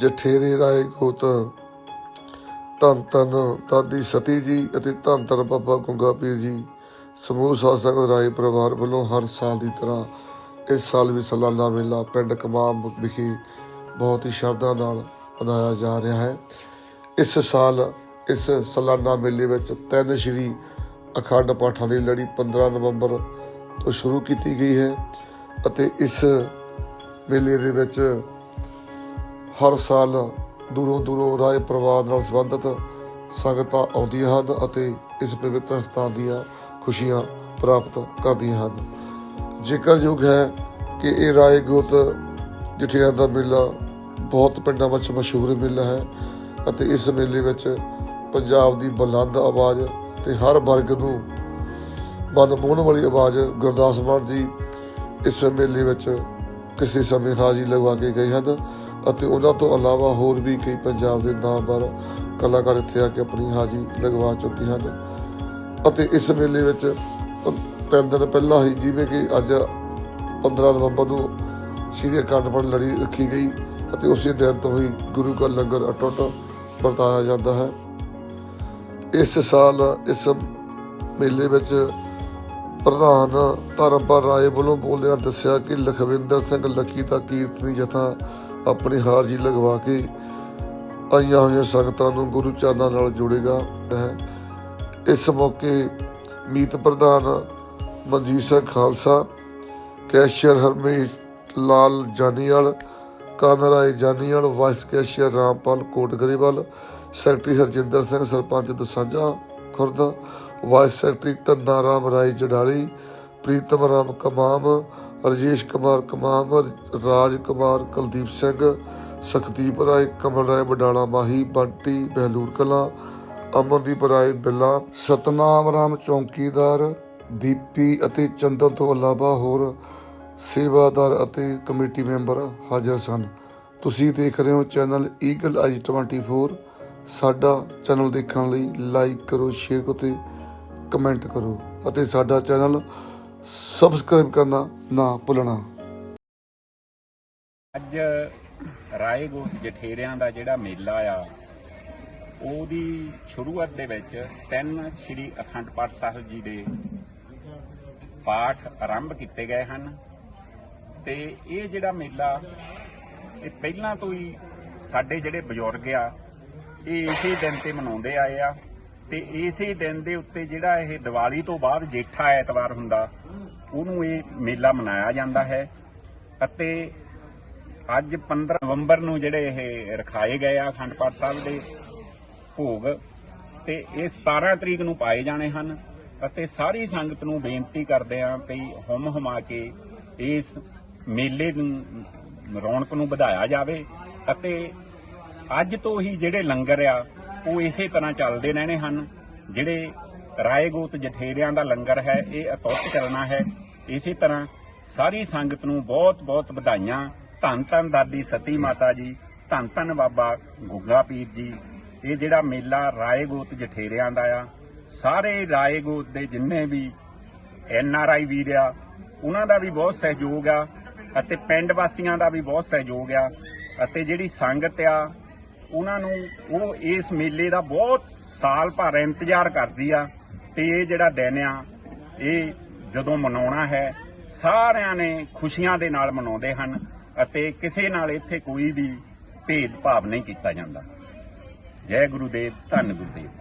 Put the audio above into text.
ਜਠੇਰੇ ਰਾਏ ਗੋਤ ਧੰਨ ਧੰਨ ਦਾਦੀ ਸਤੀ ਜੀ ਅਤੇ ਧੰਨ ਧੰਨ ਬਾਬਾ ਗੰਗਾ ਪੀਰ ਜੀ, ਸਮੂਹ ਸਾਧ ਸੰਗਤ ਰਾਏ ਪਰਿਵਾਰ ਵੱਲੋਂ ਹਰ ਸਾਲ ਦੀ ਤਰ੍ਹਾਂ ਇਸ ਸਾਲ ਵੀ ਸਾਲਾਨਾ ਮੇਲਾ ਪਿੰਡ ਕਮਾਮ ਵਿਖੇ ਬਹੁਤ ਹੀ ਸ਼ਰਧਾ ਨਾਲ ਮਨਾਇਆ ਜਾ ਰਿਹਾ ਹੈ। ਇਸ ਸਾਲ, ਇਸ ਸਾਲਾਨਾ ਮੇਲੇ ਵਿੱਚ ਤਿੰਨ ਸ਼੍ਰੀ ਅਖੰਡ ਪਾਠਾਂ ਦੀ ਲੜੀ 15 ਨਵੰਬਰ ਤੋਂ ਸ਼ੁਰੂ ਕੀਤੀ ਗਈ ਹੈ ਅਤੇ ਇਸ ਮੇਲੇ ਦੇ ਵਿੱਚ ਹਰ ਸਾਲ ਦੂਰੋਂ ਦੂਰੋਂ ਰਾਏ ਪਰਿਵਾਰ ਨਾਲ ਸੰਬੰਧਿਤ ਸੰਗਤਾਂ ਆਉਂਦੀਆਂ ਹਨ ਅਤੇ ਇਸ ਪਵਿੱਤਰ ਸਥਾਨ ਦੀਆਂ ਖੁਸ਼ੀਆਂ ਪ੍ਰਾਪਤ ਕਰਦੀਆਂ ਹਨ। ਜ਼ਿਕਰਯੋਗ ਹੈ ਕਿ ਇਹ ਰਾਏ ਗੋਤ ਜਠਿਆਂ ਦਾ ਮੇਲਾ ਬਹੁਤ ਪਿੰਡਾਂ ਵਿੱਚ ਮਸ਼ਹੂਰ ਮੇਲਾ ਹੈ ਅਤੇ ਇਸ ਮੇਲੇ ਵਿੱਚ ਪੰਜਾਬ ਦੀ ਬੁਲੰਦ ਆਵਾਜ਼ ਤੇ ਹਰ ਵਰਗ ਨੂੰ ਮਨ ਮੋਹਣ ਵਾਲੀ ਆਵਾਜ਼ ਗੁਰਦਾਸ ਮਾਨ ਜੀ ਇਸ ਮੇਲੇ ਵਿੱਚ ਕਿਸੇ ਸਮੇਂ ਹਾਜ਼ਰੀ ਲਗਵਾ ਕੇ ਗਏ ਹਨ। ਅਤੇ ਉਹਨਾਂ ਤੋਂ ਇਲਾਵਾ ਹੋਰ ਵੀ ਕਈ ਪੰਜਾਬ ਦੇ ਨਾਮਵਰ ਕਲਾਕਾਰ ਇੱਥੇ ਆ ਕੇ ਆਪਣੀ ਹਾਜ਼ਰੀ ਲਗਵਾ ਚੁੱਕੇ ਹਨ। ਅਤੇ ਇਸ ਮੇਲੇ ਵਿੱਚ ਤਿੰਨ ਦਿਨ ਪਹਿਲਾਂ ਹੀ ਜਿਵੇਂ ਕਿ ਅੱਜ 15 ਨਵੰਬਰ ਨੂੰ ਸ਼੍ਰੀ ਅਖੰਡ ਪਾਠ ਲੜੀ ਰੱਖੀ ਗਈ ਅਤੇ ਉਸੇ ਦਿਨ ਤੋਂ ਹੀ ਗੁਰੂ ਕਾ ਲੰਗਰ ਅਟੁੱਟ ਵਰਤਾਇਆ ਜਾਂਦਾ ਹੈ। ਇਸ ਸਾਲ ਇਸ ਮੇਲੇ ਵਿੱਚ ਪ੍ਰਧਾਨ ਧਰਮਪਾਲ ਰਾਏ ਵੱਲੋਂ ਬੋਲਿਆ ਦੱਸਿਆ ਕਿ ਲਖਵਿੰਦਰ ਸਿੰਘ ਲੱਕੀ ਦਾ ਕੀਰਤਨੀ ਜਥਾ ਆਪਣੀ ਹਾਰਜੀ ਲਗਵਾ ਕੇ ਆਈਆਂ ਹੋਈਆਂ ਸੰਗਤਾਂ ਨੂੰ ਗੁਰੂ ਚਰਨਾਂ ਨਾਲ ਜੋੜੇਗਾ। ਇਸ ਮੌਕੇ ਮੀਤ ਪ੍ਰਧਾਨ Manjit Singh Khalsa, cashier Harmesh Lal Janiwal Kanrai Janiwal, vice cashier Rampal Kotgariwal, secretary Harjinder Singh, sarpanch Dasanjha Khurd, vice secretary Dhanna Ram Rai Jadali, Pritam Ram Kamam Rajesh Kumar Kamam Raj Kumar, Kuldeep Singh, Sukhdeep Rai, Kamal Rai Badala Mahi, Bunty, Bahilur Kala, Amandeep Rai, ਬਿੱਲਾ, ਸਤਨਾਮ ਰਾਮ ਚੌਂਕੀਦਾਰ, ਦੀਪੀ ਅਤੇ ਚੰਦਨ ਤੋਂ ਇਲਾਵਾ ਹੋਰ ਸੇਵਾਦਾਰ ਅਤੇ committee member ਹਾਜ਼ਰ ਸਨ। ਤੁਸੀਂ ਦੇਖ ਰਹੇ ਹੋ ਚੈਨਲ ਈਗਲ ਆਈ 24 ਸਾਡਾ ਚੈਨਲ ਦੇਖਣ ਲਈ ਲਾਈਕ ਕਰੋ, ਸ਼ੇਅਰ ਕਰੋ ਤੇ ਕਮੈਂਟ ਕਰੋ। ਅਤੇ ਸਾਡਾ ਚੈਨਲ ਸਬਸਕ੍ਰਾਈਬ ਕਰਨਾ ਨਾ ਭੁੱਲਣਾ ਅੱਜ ਰਾਏਗੋਟ ਜਠੇਰਿਆਂ ਦਾ ਜਿਹੜਾ ਮੇਲਾ ਆ, ਉਹਦੀ ਸ਼ੁਰੂਆਤ ਦੇ ਵਿੱਚ ਤਿੰਨ ਸ੍ਰੀ ਅਖੰਡ ਪਾਠ ਸਾਹਿਬ ਜੀ ਦੇ ਪਾਠ ਆਰੰਭ ਕੀਤੇ ਗਏ ਹਨ। ਤੇ ਇਹ ਜਿਹੜਾ ਮੇਲਾ, ਇਹ ਪਹਿਲਾਂ ਤੋਂ ਹੀ ਸਾਡੇ ਜਿਹੜੇ ਬਜ਼ੁਰਗ ਆ, ਇਹ ਇਸੇ ਦਿਨ ਤੇ ਮਨਾਉਂਦੇ ਆਏ ਆ। ਤੇ ਇਸੇ ਦਿਨ ਦੇ ਉੱਤੇ ਜਿਹੜਾ ਇਹ ਦੀਵਾਲੀ ਤੋਂ ਬਾਅਦ ਜੇਠਾ ਐਤਵਾਰ ਹੁੰਦਾ ਉਹਨੂੰ ਇਹ ਮੇਲਾ ਮਨਾਇਆ ਜਾਂਦਾ ਹੈ ਅਤੇ ਅੱਜ 15 ਨਵੰਬਰ ਨੂੰ ਜਿਹੜੇ ਇਹ ਰਖਾਏ ਗਏ ਆ ਅਖੰਡ ਪਾਠ ਸਾਹਿਬ ਦੇ ਭੋਗ ਤੇ ਇਹ 17 ਤਰੀਕ ਨੂੰ ਪਾਏ ਜਾਣੇ ਹਨ ਅਤੇ ਸਾਰੀ ਸੰਗਤ ਨੂੰ ਬੇਨਤੀ ਕਰਦੇ ਆਂ ਕਿ ਹੁਮ ਹੁਮਾ ਕੇ ਇਸ ਮੇਲੇ ਨੂੰ ਰੌਣਕ ਨੂੰ ਵਧਾਇਆ ਜਾਵੇ ਅਤੇ ਅੱਜ ਤੋਂ ਹੀ ਜਿਹੜੇ ਲੰਗਰ ਆ, ਉਹ ਇਸੇ ਤਰ੍ਹਾਂ ਚੱਲਦੇ ਰਹਿਣੇ ਹਨ, ਜਿਹੜੇ ਰਾਏਗੋਤ ਜਠੇਰਿਆਂ ਦਾ ਲੰਗਰ ਹੈ, ਇਹ ਅਤੁੱਟ ਚੱਲਣਾ ਹੈ। ਇਸੇ ਤਰ੍ਹਾਂ ਸਾਰੀ ਸੰਗਤ ਨੂੰ ਬਹੁਤ-ਬਹੁਤ ਵਧਾਈਆਂ। ਧੰਨ ਧੰਨ ਦਾਦੀ ਸਤੀ ਮਾਤਾ ਜੀ, ਧੰਨ ਧੰਨ ਬਾਬਾ ਗੁੱਗਾ ਪੀਰ ਜੀ। ਇਹ ਜਿਹੜਾ ਮੇਲਾ ਰਾਏਗੋਤ ਜਠੇਰਿਆਂ ਦਾ ਆ, ਸਾਰੇ ਰਾਏਗੋਤ ਦੇ ਜਿੰਨੇ ਵੀ ਐਨ ਆਰ ਆਈ ਵੀਰ ਆ, ਉਹਨਾਂ ਦਾ ਵੀ ਬਹੁਤ ਸਹਿਯੋਗ ਆ ਅਤੇ ਪਿੰਡ ਵਾਸੀਆਂ ਦਾ ਵੀ ਬਹੁਤ ਸਹਿਯੋਗ ਆ ਅਤੇ ਜਿਹੜੀ ਸੰਗਤ ਆ, ਉਹਨਾਂ ਨੂੰ ਉਹ ਇਸ ਮੇਲੇ ਦਾ ਬਹੁਤ ਸਾਲ ਭਰ ਇੰਤਜ਼ਾਰ ਕਰਦੀ ਆ। ਤੇ ਇਹ ਜਿਹੜਾ ਦਿਨ ਆ, ਇਹ ਜਦੋਂ ਮਨਾਉਣਾ ਹੈ, ਸਾਰਿਆਂ ਨੇ ਖੁਸ਼ੀਆਂ ਦੇ ਨਾਲ ਮਨਾਉਂਦੇ ਹਨ ਅਤੇ ਕਿਸੇ ਨਾਲ ਇੱਥੇ ਕੋਈ ਵੀ ਭੇਦ ਭਾਵ ਨਹੀਂ ਕੀਤਾ ਜਾਂਦਾ। ਜੈ ਗੁਰੂਦੇਵ, ਧੰਨ ਗੁਰੂਦੇਵ।